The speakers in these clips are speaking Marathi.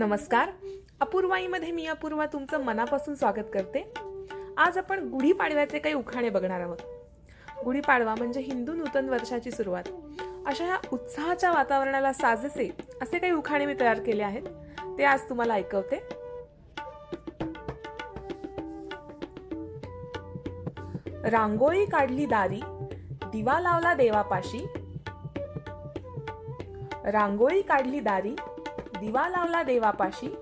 नमस्कार. अपूर्वाईमध्ये मी अपूर्वा तुमचं मनापासून स्वागत करते. आज आपण गुढीपाडव्याचे काही उखाणे बघणार आहोत. गुढीपाडवा म्हणजे हिंदू नूतन वर्षाची सुरुवात. अशा या उत्साहाच्या वातावरणाला साजेसे असे काही उखाणे मी तयार केले आहेत. ते आज तुम्हाला ऐकवते. रांगोळी काढली दारी दिवा लावला देवापाशी. रांगोळी काढली दारी दिवा लावला देवापाशी.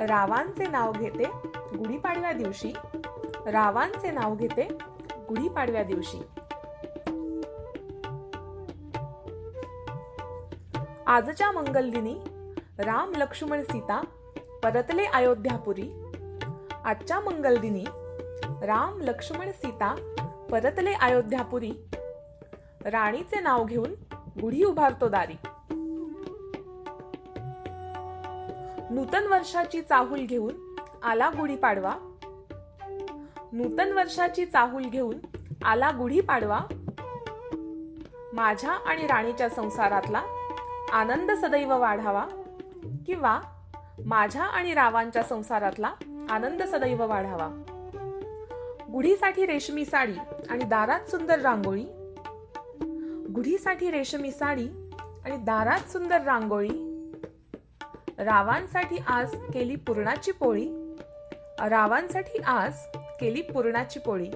रावांचे नाव घेते गुढीपाडव्या दिवशी. रावांचे नाव घेते गुढीपाडव्या दिवशी. आजच्या मंगलदिनी राम लक्ष्मण सीता परतले अयोध्यापुरी. आजच्या मंगलदिनी राम लक्ष्मण सीता परतले अयोध्यापुरी. राणीचे नाव घेऊन गुढी उभारतो दारी. नूतन वर्षाची चाहूल घेऊन आला गुढीपाडवा नूतन वर्षाची चाहूल घेऊन आला गुढीपाडवा माझ्या आणि राणीच्या संसारातला आनंद सदैव वाढावा किंवा माझ्या आणि रावांच्या संसारातला आनंद सदैव वाढावा. गुढीसाठी रेशमी साडी आणि दारात सुंदर रांगोळी. गुढीसाठी रेशमी साडी आणि दारात सुंदर रांगोळी रावांसाठी आज केली पुरणाची पोळी. रावांसाठी आज केली पुरणाची पोळी.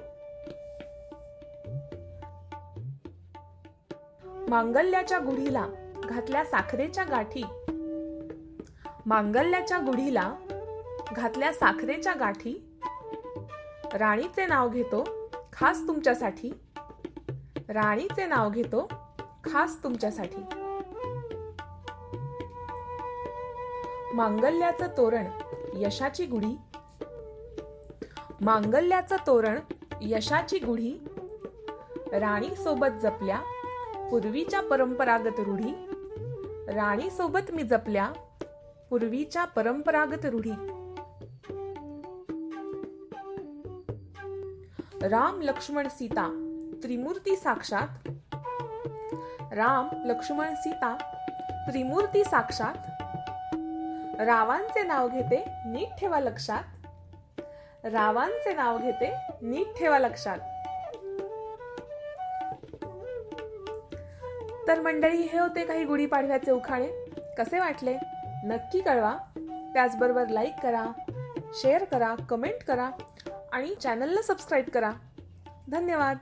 मांगल्याच्या गुढीला घातल्या साखरेच्या गाठी. मांगल्याच्या गुढीला घातल्या साखरेच्या गाठी. राणीचे नाव घेतो खास तुमच्यासाठी. राणीचे नाव घेतो खास तुमच्यासाठी. मांगल्याचं तोरण यशाची गुढी. मांगल्याचं तोरण यशाची गुढी. राणी सोबत जपल्या पूर्वीच्या परंपरागत रूढी. राणी सोबत मी जपल्या पूर्वीच्या परंपरागत रूढी. राम लक्ष्मण सीता त्रिमूर्ती साक्षात. राम लक्ष्मण सीता त्रिमूर्ती साक्षात. रावांचे नाव घेते नीट ठेवा लक्षात. रावांचे नाव घेते नीट ठेवा लक्षात. तर मंडळी हे होते काही गुढीपाडव्याचे उखाणे. कसे वाटले? नक्की कळवा. त्याचबरोबर लाईक करा शेअर करा कमेंट करा आणि चॅनलला सबस्क्राईब करा. धन्यवाद.